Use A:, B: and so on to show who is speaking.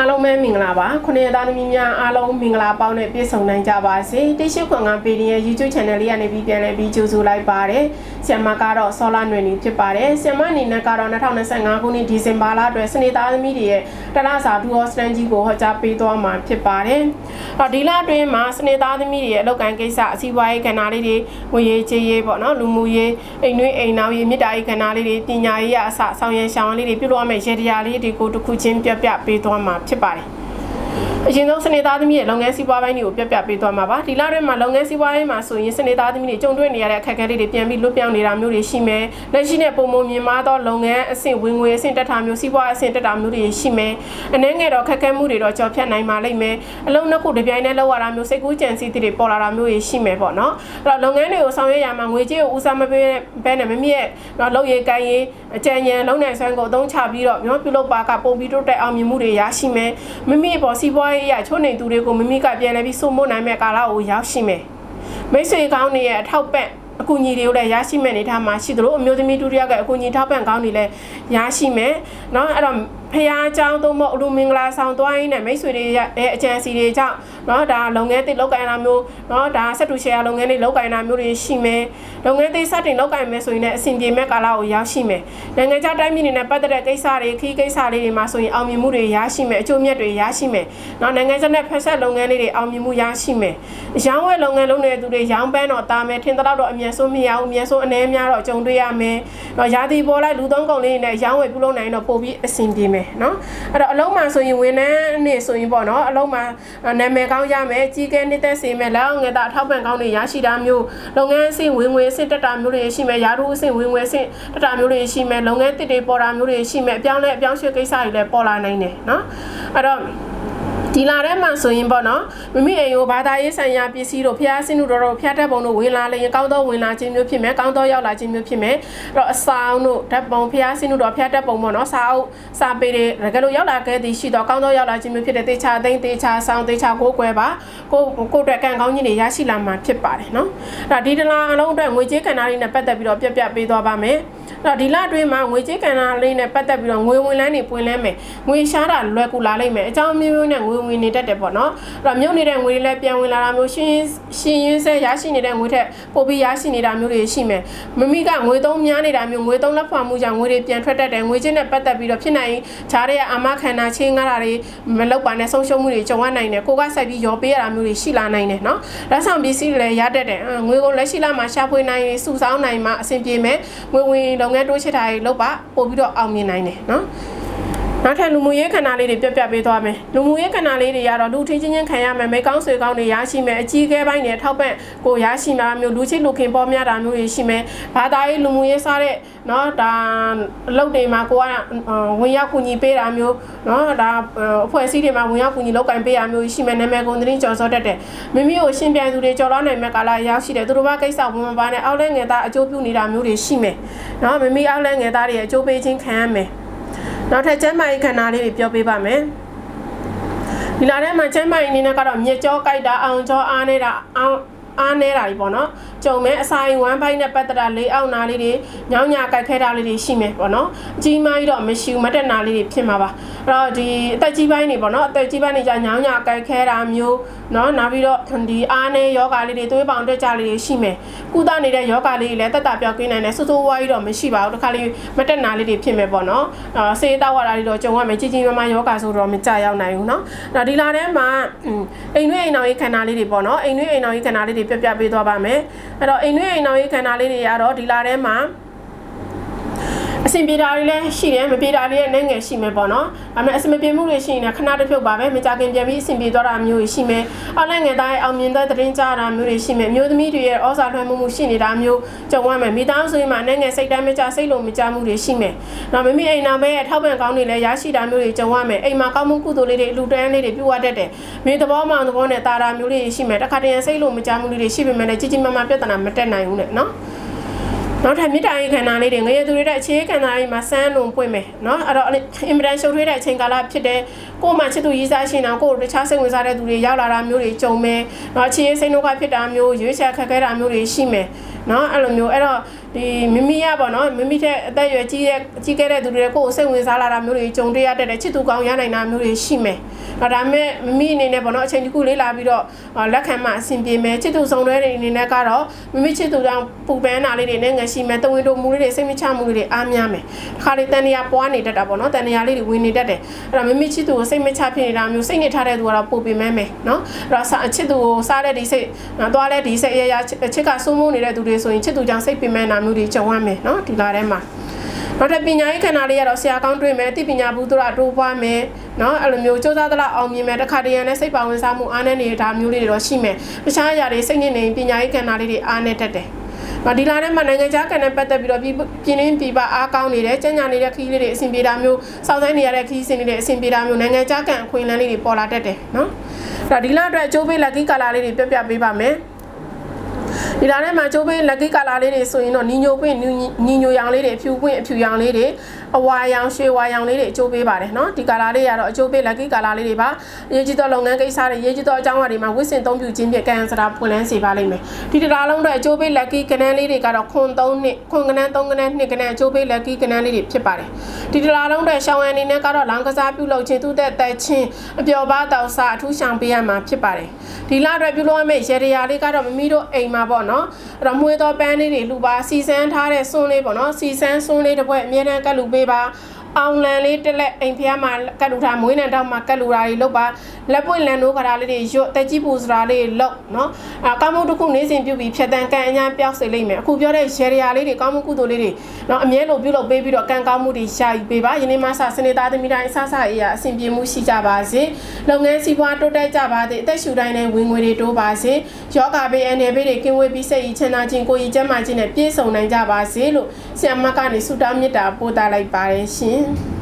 A: အားလုံးပဲမင်္ဂလာပါခုနှစ်သားသမီးများအားလုံးမင်္ဂလာပေါင်းနဲ့ပြည့်စုံနိုင်ကြပါစေတိရှိခွန်ကပေဒီရဲ့ YouTube Channel လေးကနေပြီးပြန်လည်ပြီးကြိုဆိုလိုက်ပါတယ်ဆီယမကတော့ဆောလာနွေနေဖြစ်ပါတယ်ဆီယမအနေနဲ့ကတော့2025ခုနှစ်ဒီဇင်ဘာလအတွက်စနေသားသမီးတွေရဲ့တလစာဒူအော့စတန်ကြီးကိုဟောကြားပေးသွားမှာဖြစ်ပါတယ်အော်ဒီလအတွင်းမှာစနေသားသမီးတွေရဲ့အလုပ်ကိုင်ကိစ္စအစည်းအဝေးကဏ္ဍလေးတွေငွေရေးကြေးရေးပေါ့နော်လူမှုရေးအိမ်တွင်းအိမ်နောက်ရေးမြစ်တာရေးကဏ္ဍလေးတွေပညာရေးအစဆောင်ရန်ရှောင်းလေးတွေပြုလုပ်ရမယ့်ရေတရားလေးတွေကိုတစ်ခုချင်းပြပြပေးသွားမှာဖြစ်ပါတယ် အရင်ဆုံးစနေသားသမီးရဲ့လုပ်ငန်းစီးပွားပိုင်းတွေကိုပြပြပေးသွားမှာပါဒီလထဲမှာလုပ်ငန်းစီးပွားရေးမှာဆိုရင်စနေသားသမီးတွေကြုံတွေ့နေရတဲ့အခက်အခဲလေးတွေပြန်ပြီးလွတ်ပြောင်းနေတာမျိုးတွေရှိမယ်လက်ရှိနဲ့ပုံမမြင်မာသောလုပ်ငန်းအဆင့်ဝင်ငွေအဆင့်တက်တာမျိုးစီးပွားအဆင့်တက်တာမျိုးတွေရှိမယ်အနည်းငယ်တော့ခက်ခဲမှုတွေတော့ကြော်ဖြတ်နိုင်ပါလိမ့်မယ်အလုံးနှစ်ခုတစ်ပြိုင်တည်းလောက်ရတာမျိုးစိတ်ကူးကြံစည်တွေပေါ်လာတာမျိုးတွေရှိမယ်ပေါ့နော်အဲ့တော့လုပ်ငန်းတွေကိုဆောင်ရွက်ရမှာငွေကြေးကိုဦးစားမပေးဘဲနဲ့မမြက်တော့လုပ်ရည်ကိုင်ရေးအကြံဉာဏ်လုံးနိုင်ဆွမ်းကိုအသုံးချပြီးတော့မျိုးပြုလုပ်ပါကပုံပြီးတိုးတက်အောင်မြင်မှုတွေရရှိမယ်မိမိအပေါ်စီးပွားရေးအရာချိုးနေသူတွေကိုမိမိကပြန်လဲပြီးစိုးမိုးနိုင်မဲ့ကာလကိုရောက်ရှိမယ်မိတ်ဆွေကောင်းတွေရဲ့အထောက်ပံ့အကူအညီတွေကိုလည်းရရှိမဲ့အနေထားမှာရှိသလိုအမျိုးသမီးဒုတိယကအကူအညီထောက်ပံ့ကောင်းတွေလည်းရရှိမယ်เนาะအဲ့တော့ဖះเจ้าသုံးဖို့အလူမင်္ဂလာဆောင်သွားရင်းနဲ့မိတ်ဆွေတွေရဲ့အကြံစီတွေကြောင့် နော်ဒါလုပ်ငန်းတွေလောက်ကိုင်တာမျိုးနော်ဒါဆက်တူ share လုပ်ငန်းတွေလောက်ကိုင်တာမျိုးတွေရှိမယ်လုပ်ငန်းတွေစတင်လောက်ကိုင်မယ်ဆိုရင်လည်းအဆင်ပြေမဲ့ကာလကိုရရှိမယ်နိုင်ငံခြားတိုင်းပြည်နဲ့ပတ်သက်တဲ့ကိစ္စတွေခီးကိစ္စလေးတွေမှာဆိုရင်အောင်မြင်မှုတွေရရှိမယ်အကျိုးမြတ်တွေရရှိမယ်နော်နိုင်ငံခြားနဲ့ဖက်ဆက်လုပ်ငန်းလေးတွေအောင်မြင်မှုရရှိမယ်ရောင်းဝယ်လုပ်ငန်းလုပ်နေတဲ့သူတွေရောင်းပန်းတော့တာမယ်ထင်တဲ့တော့အမြန်ဆုံးမရအောင်အမြန်ဆုံးအနည်းများတော့ကြုံတွေ့ရမယ်နော်ရာသီပေါ်လိုက်လူသုံးကုန်လေးတွေနဲ့ရောင်းဝယ်ပြုလုပ်နိုင်တော့ပို့ပြီးအဆင်ပြေမယ်နော်အဲ့တော့အလုံးမှဆိုရင်ဝန်ထမ်းအနေဆိုရင်ပေါ့နော်အလုံးမှနာမည်ကောင်းရမယ်ကြီးကဲနှစ်သက်စေမယ်လောက်ငယ်တာအထောက်ပံ့ကောင်းတွေရရှိတာမျိုးလုပ်ငန်းအဆင့်ဝင်ငွေအဆင့်တက်တာမျိုးတွေရှိမယ်ရာထူးအဆင့်ဝင်ငွေအဆင့်တက်တာမျိုးတွေရှိမယ်လုပ်ငန်းတစ်တွေပေါ်တာမျိုးတွေရှိမယ်အပြောင်းလဲအပြောင်းရွှေ့ကိစ္စတွေလည်းပေါ်လာနိုင်တယ်နော်အဲ့တော့ ဒီလာထဲမှာဆိုရင်ပေါ့နော်မိမိအိမ်ကိုဘာသာရေးဆိုင်ရာပစ္စည်းတို့ဖျားဆင်းတို့တော့ဖျားတက်ပုံတို့ဝင်လာလျင်ကောင်းသောဝင်လာခြင်းမျိုးဖြစ်မယ်ကောင်းသောရောက်လာခြင်းမျိုးဖြစ်မယ်အဲ့တော့အဆောင်တို့ဓာတ်ပုံဖျားဆင်းတို့တော့ဖျားတက်ပုံပေါ့နော်စာအုပ်စာပေတွေတကယ်လို့ရောက်လာခဲ့သည်ရှိတော့ကောင်းသောရောက်လာခြင်းမျိုးဖြစ်တဲ့တေချာသိမ့်တေချာဆောင်တေချာကိုကိုွယ်ပါကိုကိုအတွက်ကံကောင်းခြင်းတွေရရှိလာမှာဖြစ်ပါတယ်နော်အဲ့တော့ဒီတလားအလုံးအတွက်ငွေကြေးကဏ္ဍလေးနဲ့ပတ်သက်ပြီးတော့ပြပြပေးသွားပါမယ် အဲ့တော့ဒီလအတွင်းမှာငွေကြေးကဏ္ဍလေးနဲ့ပတ်သက်ပြီးတော့ငွေဝင်လန်းနေပွင့်လန်းမယ်ငွေရှားတာလွယ်ကူလာလိမ့်မယ်အကြောင်းမျိုးမျိုးနဲ့ငွေဝင်နေတတ်တယ်ပေါ့နော်အဲ့တော့မြုပ်နေတဲ့ငွေတွေလည်းပြန်ဝင်လာတာမျိုးရှင်းရှင်းရင်းစဲရရှိနေတဲ့ငွေထက်ပိုပြီးရရှိနေတာမျိုးတွေရှိမယ်မမိကငွေသုံးများနေတာမျိုးငွေသုံးလက်ဖွာမှုကြောင့်ငွေတွေပြန်ထွက်တတ်တယ်ငွေချင်းနဲ့ပတ်သက်ပြီးတော့ဖြစ်နိုင်ခြားတဲ့အာမခံတာချင်းငါးတာတွေမလောက်ပါနဲ့ဆုံးရှုံးမှုတွေကြုံရနိုင်တယ်ကိုကစိုက်ပြီးရောပေးရတာမျိုးတွေရှိလာနိုင်တယ်နော်လက်ဆောင်ပစ္စည်းတွေလည်းရတတ်တယ်ငွေကိုလက်ရှိလာမှာရှာဖွေနိုင်စုဆောင်းနိုင်မှာအဆင်ပြေမယ်ငွေဝင်လုပ်ငန်းတိုးချစ်တာတွေလုပ်ပါပို့ပြီးတော့အောင်မြင်နိုင်တယ်နော် နောက်ထပ်လူမှုရေးခန္ဓာလေးတွေပြပြပေးသွားမယ်လူမှုရေးခန္ဓာလေးတွေကတော့လူထင်းချင်းချင်းခံရမယ်မိကောင်းဆွေကောင်းတွေရရှိမယ်အကြီးအကဲပိုင်းတွေထောက်ပံ့ကိုရရှိမှာမျိုးလူချစ်လူခင်ပေါ်များတာမျိုးတွေရှိမယ်ဘာသာရေးလူမှုရေးစားတဲ့เนาะဒါအလုပ်တွေမှာကိုကဝင်ရောက်ကူညီပေးတာမျိုးเนาะဒါအဖွဲ့အစည်းတွေမှာဝင်ရောက်ကူညီလုပ်ကင်ပေးတာမျိုးရှိမယ်နာမည်ကုန်သတင်းကြော်စောတတ်တယ်မိမိကိုရှင်းပြသူတွေကြော်လာနိုင်မဲ့ကာလရောက်ရှိတယ်သူတို့ဘာကိစ္စဝင်မပါနဲ့အောက်လဲငယ်သားအကျိုးပြုနေတာမျိုးတွေရှိမယ်เนาะမိမိအောက်လဲငယ်သားတွေအကျိုးပေးခြင်းခံရမယ် နောက်ထပ်ကျမ်းမာရေးခန္ဓာလေးတွေပြောပေးပါမယ်ဒီလာထဲမှာကျမ်းမာရေးအနေနဲ့ကတော့မြေကြောကြိုက်တာအောင်ကြောအားနေတာအောင်အားနေတာတွေပေါ့နော် ကြုံမဲ့အစာရင်ဝမ်းပိုင်းနဲ့ပတ်သက်တာလေးအောက်နာလေးတွေညောင်းညာကြိုက်ခဲတာလေးတွေရှိမယ်ပေါ့နော်အကြီးမားကြီးတော့မရှိဘူးမတက်နာလေးတွေဖြစ်မှာပါအဲ့တော့ဒီအသက်ကြီးပိုင်းတွေပေါ့နော်အသက်ကြီးပိုင်းတွေじゃညောင်းညာကြိုက်ခဲတာမျိုးနော်နောက်ပြီးတော့ဒီအားနဲ့ယောဂလေးတွေသွေးပေါင်တက်ကြလေးတွေရှိမယ်ကုသနေတဲ့ယောဂလေးတွေလည်းတက်တာပြောက်ကင်းနိုင်တယ်စိုးစိုးဝါးကြီးတော့မရှိပါဘူးတခါလေးမတက်နာလေးတွေဖြစ်မယ်ပေါ့နော်အာစေးတောက်ရတာလေးတော့ကြုံရမယ်ကြီးကြီးမားမားယောဂဆိုတော့မကြရောက်နိုင်ဘူးနော်အဲ့တော့ဒီလာထဲမှာအိမ်တွင်းအိမ်တော်ရေးခန္ဓာလေးတွေပေါ့နော်အိမ်တွင်းအိမ်တော်ရေးခန္ဓာလေးတွေပြပြပေးသွားပါမယ် အဲ့တော့အိမ်တွင်းအိမ်တော်ရေးခန္ဓာလေးတွေကတော့ဒီလာထဲမှာ အဆင်ပြေတာတွေလည်းရှိတယ်မပြေတာတွေလည်းနိုင်ငယ်ရှိမယ်ပေါ့နော်။ဒါပေမဲ့အဆင်မပြေမှုတွေရှိရင်လည်းခဏတစ်ဖြုတ်ပါပဲမကြခင်ပြန်ပြီးအဆင်ပြေသွားတာမျိုးတွေရှိမယ်။အောက်လိုက်ငယ်သားရဲ့အောင်မြင်တဲ့သတင်းကြားတာမျိုးတွေရှိမယ်။မျိုးသမီးတွေရဲ့ဩဇာလွှမ်းမိုးမှုရှိနေတာမျိုးကြုံရမယ်။မိသားစုရင်မှာနိုင်ငယ်စိတ်တိုင်းမကြစိတ်လုံးမကြမှုတွေရှိမယ်။နောက်မိမိအိမ်နောက်ပဲအထောက်ပံ့ကောင်းတွေလည်းရရှိတာမျိုးတွေကြုံရမယ်။အိမ်မှာကောင်းမှုကုသိုလ်လေးတွေအလူတန်းလေးတွေပြုတ်ရတတ်တယ်။မြေသဘောမှန်သဘောနဲ့တာတာမျိုးလေးရှိမယ်။တစ်ခါတည်းစိတ်လုံးမကြမှုတွေရှိပေမဲ့လည်းကြီးကြီးမားမားပြဿနာမတက်နိုင်ဘူးနဲ့နော်။ နောက်ထပ်မြေတားရေးခန္ဓာလေးတွေငရေသူတွေတဲ့အခြေခန္ဓာလေးမှာစမ်းလုံးပွင့်မယ်เนาะအဲ့တော့အင်မတန်ရှုပ်ထွေးတဲ့အချိန်ကာလဖြစ်တဲ့ကိုယ်မှချစ်သူရေးစားရှင်အောင်ကိုယ်တခြားစိတ်ဝင်စားတဲ့သူတွေရောက်လာတာမျိုးတွေကြုံမယ်เนาะအခြေစိတ်နှုတ်ကဖြစ်တာမျိုးရွေးချယ်ခက်ခဲတာမျိုးတွေရှိမယ်เนาะအဲ့လိုမျိုးအဲ့တော့ ဒီမိမိရပေါ့နော်မိမိတဲ့အသက်အရွယ်ကြီးတဲ့ကြီးခဲ့တဲ့သူတွေကိုယ်စိတ်ဝင်စားလာတာမျိုးတွေကြုံတွေ့ရတတ်တယ်ချစ်သူကောင်းရနိုင်တာမျိုးတွေရှိမယ်။ဒါပေမဲ့မိမိအနေနဲ့ပေါ့နော်အချိန်တစ်ခုလေးလာပြီးတော့လက်ခံမှအဆင်ပြေမယ်ချစ်သူဆောင်တဲ့အနေနဲ့ကတော့မိမိချစ်သူကြောင့်ပူပန်းတာလေးတွေနဲ့ငရှိမယ်တဝင်းတို့မူလေးတွေစိတ်မချမှုလေးတွေအားများမယ်။တစ်ခါလေတန်တရာပွားနေတတ်တာပေါ့နော်တန်တရာလေးတွေဝင်နေတတ်တယ်။အဲ့တော့မိမိချစ်သူကိုစိတ်မချဖြစ်နေတာမျိုးစိတ်နေထားတဲ့သူကတော့ပိုပင်မဲမယ်နော်။အဲ့တော့အချစ်သူကိုစားတဲ့ဒီစိတ်သွားတဲ့ဒီစိတ်အရာချစ်ကစိုးမိုးနေတဲ့သူတွေဆိုရင်ချစ်သူကြောင့်စိတ်ပင်မဲနာမျိုးတွေကြုံရမယ်နော်ဒီလာထဲမှာနောက်ထပ်ပညာရေးခန္ဓာလေးရတော့ဆရာကောင်းတွေ့မယ်အသိပညာဘူးသူရတိုးပွားမယ်เนาะအဲ့လိုမျိုးစူးစမ်းသလားအောင်မြင်မယ်တခါတရံနဲ့စိတ်ပါဝင်စားမှုအားနဲ့နေတာမျိုးလေးတွေတော့ရှိမယ်တခြားအရာတွေစိတ်ညစ်နေပညာရေးခန္ဓာလေးတွေအားနဲ့တက်တယ်မဒီလာထဲမှာနိုင်ငံခြားကန်နဲ့ပတ်သက်ပြီးတော့ပြည်ပြင်းပြပြပအားကောင်းနေတဲ့ကျန်းညာနေတဲ့ခီးလေးတွေအဆင်ပြေတာမျိုးစောင့်ဆိုင်းနေရတဲ့ခီးစင်တွေအဆင်ပြေတာမျိုးနိုင်ငံခြားကန်အခွင့်အလမ်းလေးတွေပေါ်လာတတ်တယ်နော်အဲ့တော့ဒီလာအတွက်အကျိုးပေးလက်ကီကာလာလေးတွေပြပြပေးပါမယ် ဒီလာထဲမှာကျိုးပင်းလက်ကိကာလာလေးတွေဆိုရင်တော့နီညိုပင်းနီညိုရောင်လေးတွေဖြူပင်းအဖြူရောင်လေးတွေအဝါရောင်ရှေဝါရောင်လေးတွေအကျိုးပေးပါတယ်နော်ဒီကာလာလေးကတော့အကျိုးပေးလက်ကိကာလာလေးတွေပါအရေးကြီးသောလုပ်ငန်းကိစ္စတွေအရေးကြီးသောအကြောင်းအရာတွေမှာဝစ်စင်သုံးပြုခြင်းဖြင့်ကံစရာပွင့်လန်းစေပါလိမ့်မယ်ဒီတရာလုံးတော့အကျိုးပေးလက်ကိကနန်းလေးတွေကတော့ခွန်3နှစ်ခွန်ကနန်း3ကနန်း2ကနန်းအကျိုးပေးလက်ကိကနန်းလေးတွေဖြစ်ပါတယ်ဒီတရာလုံးတော့ရှောင်းရန်နေနဲ့ကတော့လောင်းကစားပြုလုပ်ခြင်းသူသက်သက်ချင်းအပျော်ပါတောက်စားအထူးရှောင်ပေးရမှာဖြစ်ပါတယ်ဒီလအတွက်ပြုလုပ်ရမယ့်ရေတရာလေးကတော့မမီးတို့အိမ်မှာပေါ့နော်အဲ့တော့မွေးသောပန်းလေးတွေလူပါစီစန်းထားတဲ့စွန်းလေးပေါ့နော်စီစန်းစွန်းလေးတစ်ပွဲအမြဲတမ်းကတ်လူပေးပါ အောင်လန်လေးတက်လက်အိမ်ဖျားမှာကတ်လူထားမွေးနံတောက်မှာကတ်လူတာတွေလုပ်ပါလက်ပွင့်လန်နိုးကရာလေးတွေရွတ်တက်ကြီးပူစရာလေးလုပ်နော်အကောင်းမှုတစ်ခုနေစဉ်ပြုပြီးဖြတ်တန်းကန်အညာပြောက်စေလိမ့်မယ်အခုပြောတဲ့ရေရရာလေးတွေကောင်းမှုကုသိုလ်လေးတွေနော်အမြဲလိုပြုလုပ်ပေးပြီးတော့ကံကောင်းမှုတွေရှာယူပေးပါယနေ့မှစစနေသားသမီးတိုင်းအဆဆအေးရအဆင်ပြေမှုရှိကြပါစေလုပ်ငန်းစီးပွားတိုးတက်ကြပါစေအသက်ရှူတိုင်းနဲ့ဝင်ငွေတွေတိုးပါစေယောဂဘေးအနေဘေးတွေကင်းဝေးပြီးစိတ်ဤချမ်းသာခြင်းကိုယ်ဤကျန်းမာခြင်းနဲ့ပြည့်စုံနိုင်ကြပါစေလို့ဆရာမကနေဆုတောင်းမေတ္တာပို့သလိုက်ပါတယ်ရှင် you.